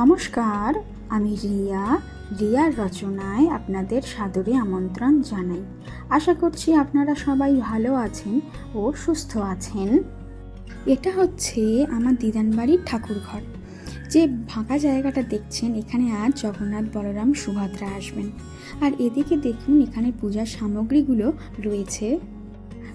নমস্কার, আমি রিয়া। রিয়ার রচনায় আপনাদের সাদরে আমন্ত্রণ জানাই। আশা করছি আপনারা সবাই ভালো আছেন ও সুস্থ আছেন। এটা হচ্ছে আমার দিদান বাড়ির ঠাকুর ঘর যে ফাঁকা জায়গাটা দেখছেন, এখানে আজ জগন্নাথ বলরাম সুভদ্রা আসবেন। আর এদিকে দেখুন, এখানে পূজার সামগ্রীগুলো রয়েছে।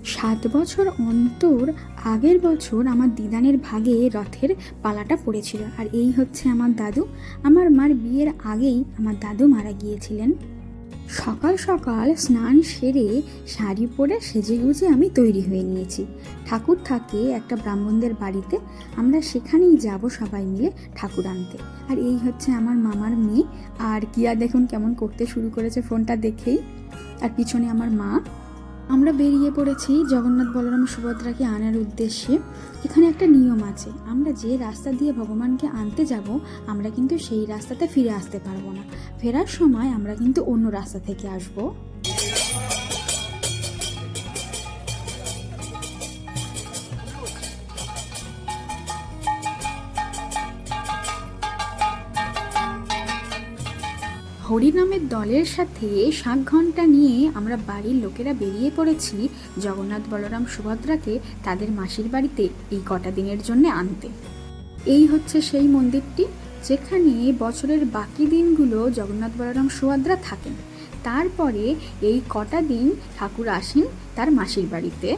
সাত বছর অন্তর আগের বছর আমার দিদানের ভাগে রথের পালাটা পড়েছিল। আর এই হচ্ছে আমার দাদু। আমার মার বিয়ের আগেই আমার দাদু মারা গিয়েছিলেন। সকাল সকাল স্নান সেরে শাড়ি পরে সেজে গুজে আমি তৈরি হয়ে নিয়েছি। ঠাকুর থাকে একটা ব্রাহ্মণদের বাড়িতে। আমরা সেখানেই যাব সবাই মিলে ঠাকুর আনতে। আর এই হচ্ছে আমার মামার মেয়ে। আর কিয়া দেখুন কেমন করতে শুরু করেছে ফোনটা দেখেই। আর পিছনে আমার মা। আমরা বেরিয়ে পড়েছি জগন্নাথ বলরাম সুভদ্রাকে আনার উদ্দেশ্যে। এখানে একটা নিয়ম আছে, আমরা যে রাস্তা দিয়ে ভগবানকে আনতে যাব, আমরা কিন্তু সেই রাস্তাতে ফিরে আসতে পারব না। ফেরার সময় আমরা কিন্তু অন্য রাস্তা থেকে আসব। হরিনামের দলের সাথে সাত ঘণ্টা নিয়ে আমরা বাড়ির লোকেরা বেরিয়ে পড়েছি জগন্নাথ বলরাম সুভদ্রাকে তাদের মাসির বাড়িতে এই কটা দিনের জন্য আনতে। এই হচ্ছে সেই মন্দিরটি, যেখানে বছরের বাকি দিনগুলো জগন্নাথ বলরাম সুভদ্রা থাকেন। তারপরে এই কটা দিন ঠাকুর আসেন তার মাসির বাড়িতে।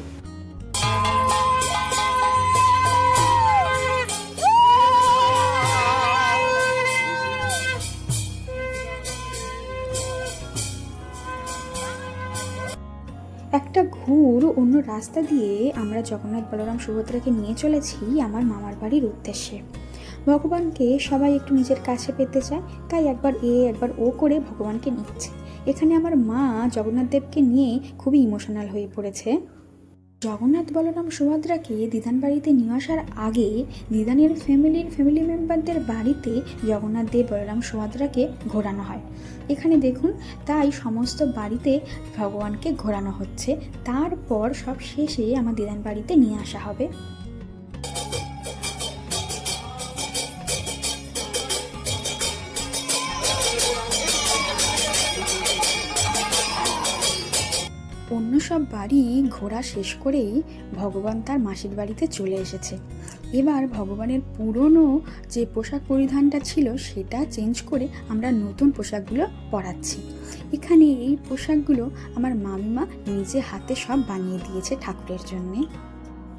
একটা ঘুর অন্য রাস্তা দিয়ে আমরা জগন্নাথ বলরাম সুভদ্রাকে নিয়ে চলেছি আমার মামার বাড়ির উদ্দেশ্যে। ভগবানকে সবাই একটু নিজের কাছে পেতে চায়, তাই একবার এ, একবার ও করে ভগবানকে নিচ্ছে। এখানে আমার মা জগন্নাথ দেবকে নিয়ে খুবই ইমোশনাল হয়ে পড়েছে। জগন্নাথ বলরাম সুভদ্রাকে দিদান বাড়িতে নিয়ে আসার আগে দিদানের ফ্যামিলির ফ্যামিলি মেম্বারদের বাড়িতে জগন্নাথ দেব বলরাম সুভদ্রাকে ঘোরানো হয়। এখানে দেখুন, তাই সমস্ত বাড়িতে ভগবানকে ঘোরানো হচ্ছে। তারপর সব শেষে আমার দিদান বাড়িতে নিয়ে আসা হবে। অন্য সব বাড়ি ঘোরা শেষ করেই ভগবান তার মাসির বাড়িতে চলে এসেছে। এবার ভগবানের পুরনো যে পোশাক পরিধানটা ছিল সেটা চেঞ্জ করে আমরা নতুন পোশাকগুলো পরাচ্ছি। এখানে এই পোশাকগুলো আমার মামিমা নিজে হাতে সব বানিয়ে দিয়েছে ঠাকুরের জন্যে।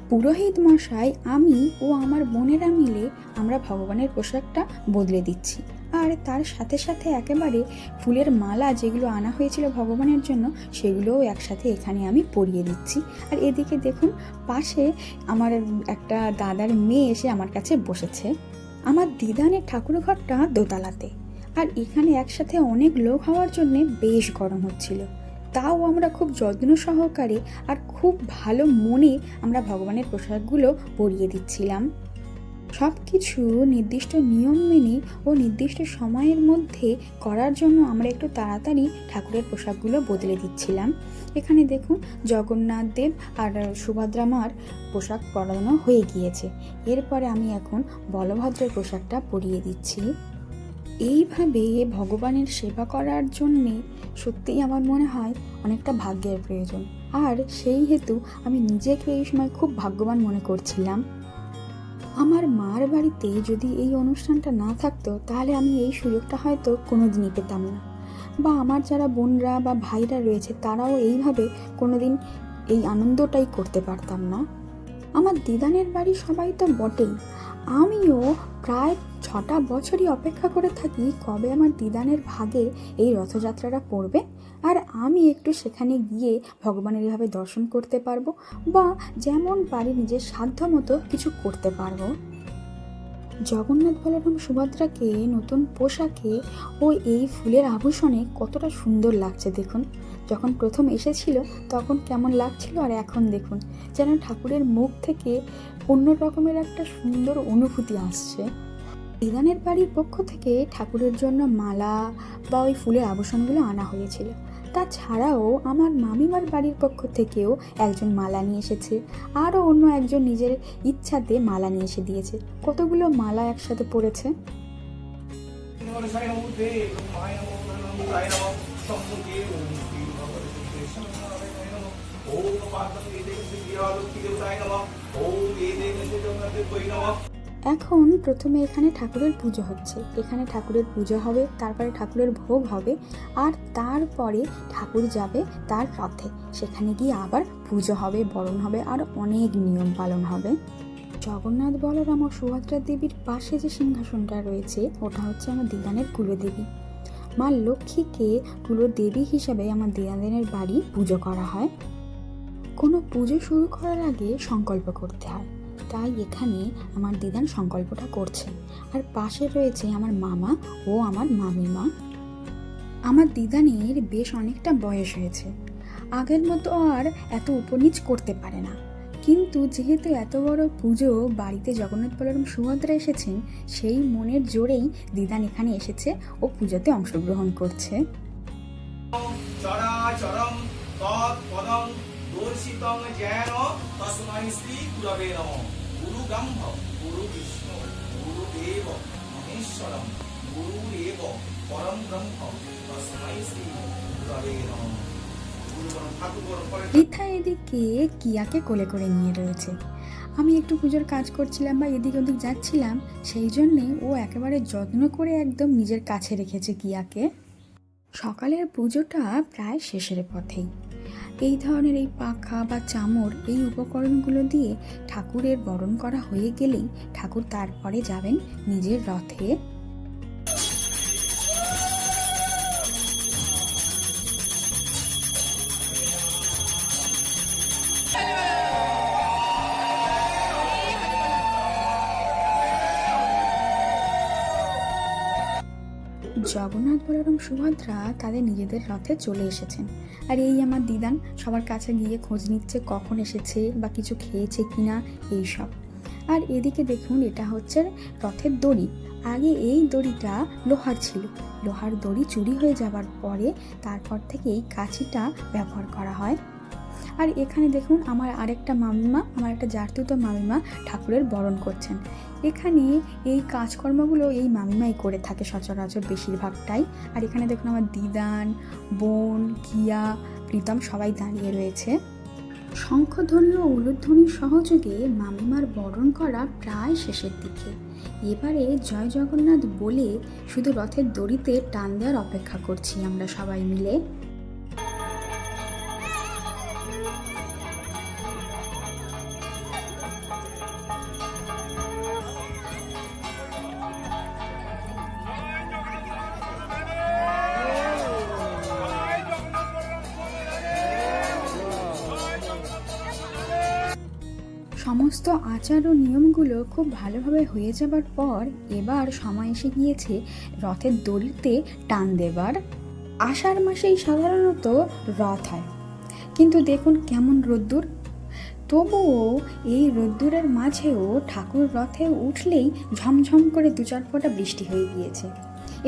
পুরোহিত মশাই, আমি ও আমার বোনেরা মিলে আমরা ভগবানের পোশাকটা বদলে দিচ্ছি। আর তার সাথে সাথে একেবারে ফুলের মালা যেগুলো আনা হয়েছিল ভগবানের জন্য, সেগুলোও একসাথে এখানে আমি পরিয়ে দিচ্ছি। আর এদিকে দেখুন, পাশে আমার একটা দাদার মেয়ে এসে আমার কাছে বসেছে। আমার দিদানের ঠাকুর ঘরটা দোতলাতে। আর এখানে একসাথে অনেক লোক হওয়ার জন্যে বেশ গরম হচ্ছিল। তাও আমরা খুব যত্ন সহকারে আর খুব ভালো মনে আমরা ভগবানের পোশাকগুলো পরিয়ে দিচ্ছিলাম। সব কিছু নির্দিষ্ট নিয়ম মেনে ও নির্দিষ্ট সময়ের মধ্যে করার জন্য আমরা একটু তাড়াতাড়ি ঠাকুরের পোশাকগুলো বদলে দিচ্ছিলাম। এখানে দেখুন, জগন্নাথ দেব আর সুভদ্রা মার পোশাক পরানো হয়ে গিয়েছে। এরপরে আমি এখন বলভদ্রের পোশাকটা পরিয়ে দিচ্ছি। এইভাবে ভগবানের সেবা করার জন্যে সত্যিই আমার মনে হয় অনেকটা ভাগ্যের প্রয়োজন। আর সেই হেতু আমি নিজেকে এই সময় খুব ভাগ্যবান মনে করছিলাম। আমার মার বাড়িতে যদি এই অনুষ্ঠানটা না থাকতো, তাহলে আমি এই সুযোগটা হয়তো কোনো দিনই পেতাম না। বা আমার যারা বোনরা বা ভাইরা রয়েছে, তারাও এইভাবে কোনো দিন এই আনন্দটাই করতে পারতাম না। আমার দিদানের বাড়ি সবাই তো বটেই। আমিও প্রায় ছটা বছরই অপেক্ষা করে থাকি কবে আমার দিদানের ভাগে এই রথযাত্রাটা পড়বে। আর আমি একটু সেখানে গিয়ে ভগবানের এভাবে দর্শন করতে পারব বা যেমন পারি নিজের সাধ্য মতো কিছু করতে পারব। জগন্নাথ বলরাম সুভদ্রাকে, নতুন পোশাকে ও এই ফুলের আভূষণে কতটা সুন্দর লাগছে দেখুন। যখন প্রথম এসেছিল তখন কেমন লাগছিল আর এখন দেখুন, যেন ঠাকুরের মুখ থেকে অন্য রকমের একটা সুন্দর অনুভূতি আসছে। দিদানের বাড়ির পক্ষ থেকে ঠাকুরের জন্য মালা বা ওই ফুলের আভূষণগুলো আনা হয়েছিল। তাছাড়াও আমার মামিমার বাড়ির পক্ষ থেকেও একজন মালা নিয়ে এসেছে। আরও অন্য একজন নিজের ইচ্ছাতে মালা নিয়ে এসে দিয়েছে। কতগুলো মালা একসাথে পড়েছে? এখন প্রথমে এখানে ঠাকুরের পুজো হচ্ছে। এখানে ঠাকুরের পুজো হবে, তারপরে ঠাকুরের ভোগ হবে, আর তারপরে ঠাকুর যাবে তার রথে। সেখানে গিয়ে আবার পুজো হবে, বরণ হবে, আর অনেক নিয়ম পালন হবে। জগন্নাথ বলরাম ও সুভদ্রা দেবীর পাশে যে সিংহাসনটা রয়েছে, ওটা হচ্ছে আমার দিদানের কুলদেবী। মা লক্ষ্মীকে কুলদেবী হিসাবে আমার দিদানের বাড়ি পুজো করা হয়। কোনো পুজো শুরু করার আগে সংকল্প করতে হয়। তাই এখানে আমার দিদান সংকল্পটা করছে। আর পাশে রয়েছে আমার মামা ও আমার মামিমা। আমার দিদানের বেশ অনেকটা বয়স হয়েছে। আগের মতো আর এত উপনীচ করতে পারে না। কিন্তু যেহেতু এত বড় পুজো বাড়িতে জগন্নাথ বলরাম সুভদ্রা এসেছেন, সেই মনের জোরেই দিদান এখানে এসেছে ও পুজোতে অংশগ্রহণ করছে। দর্শিতং শ্রী নমঃ। গুরু ব্রহ্ম গুরু বিষ্ণু মহেশ্বরম পরম ব্রহ্ম শ্রী রিথা এদিকে কিয়াকে কোলে করে নিয়ে রয়েছে। আমি একটু পুজোর কাজ করছিলাম বা এদিক ওদিক যাচ্ছিলাম, সেই জন্যে ও একেবারে যত্ন করে একদম নিজের কাছে রেখেছে কিয়াকে। সকালের পুজোটা প্রায় শেষের পথেই। এই ধরনের এই পাখা বা চামর এই উপকরণগুলো দিয়ে ঠাকুরের বরণ করা হয়ে গেলেই ঠাকুর তারপরে যাবেন নিজের রথে। জগন্নাথ বলরাম সুভদ্রা তাদের নিজেদের রথে চলে এসেছেন। আর এই আমার দিদান, সবার কাছে গিয়ে খোঁজ নিচ্ছে কখন এসেছে বা কিছু খেয়েছে কি না এইসব। আর এদিকে দেখুন, এটা হচ্ছে রথের দড়ি। আগে এই দড়িটা লোহার ছিল। লোহার দড়ি চুরি হয়ে যাবার পরে তারপর থেকে এই কাছিটা ব্যবহার করা হয়। আর এখানে দেখুন আমার আরেকটা মামিমা, আমার একটা জার্তুত মামিমা ঠাকুরের বরণ করছেন। এখানে এই কাজকর্মগুলো এই মামিমাই করে থাকে সচরাচর বেশিরভাগটাই। আর এখানে দেখুন আমার দিদান, বোন কিয়া প্রীতম সবাই দাঁড়িয়ে রয়েছে। শঙ্খধ্বনি ও উলুধ্বনির সহযোগে মামিমার বরণ করা প্রায় শেষের দিকে। এবারে জয় জগন্নাথ বলে শুধু রথের দড়িতে টান দেওয়ার অপেক্ষা করছি আমরা সবাই মিলে। সমস্ত আচার ও নিয়মগুলো খুব ভালোভাবে হয়ে যাবার পর এবার সময় এসে গিয়েছে রথের দড়িতে টান দেবার। আষাঢ় মাসেই সাধারণত রথ হয়। কিন্তু দেখুন কেমন রোদ্দুর। তবুও এই রোদ্দুরের মাঝেও ঠাকুর রথে উঠলেই ঝমঝম করে দু চার ফোঁটা বৃষ্টি হয়ে গিয়েছে।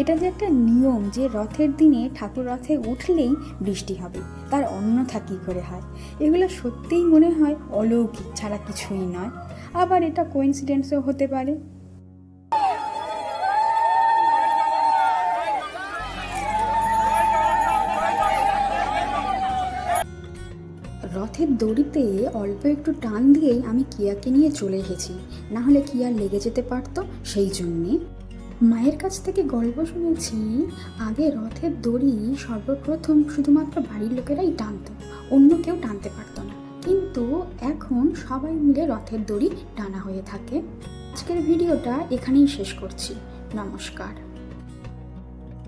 এটা যে একটা নিয়ম যে রথের দিনে ঠাকুর রথে উঠলেই বৃষ্টি হবে, তার অন্যথা কী করে হয়? এগুলো সত্যিই মনে হয় অলৌকিক, ছাড়া কিছুই নয়। আবার এটা কোইন্সিডেন্সও হতে পারে। রথের দড়িতে অল্প একটু টান দিয়েই আমি কিয়াকে নিয়ে চলে এসেছি। না হলে কিয়ার লেগে যেতে পারতো? সেই জন্যে মায়ের কাছ থেকে গল্প শুনেছি, আগে রথের দড়ি সর্বপ্রথম শুধুমাত্র বাড়ির লোকেরাই টানত, অন্য কেউ টানতে পারতো না। কিন্তু এখন সবাই মিলে রথের দড়ি টানা হয়ে থাকে। আজকের ভিডিওটা এখানেই শেষ করছি। নমস্কার।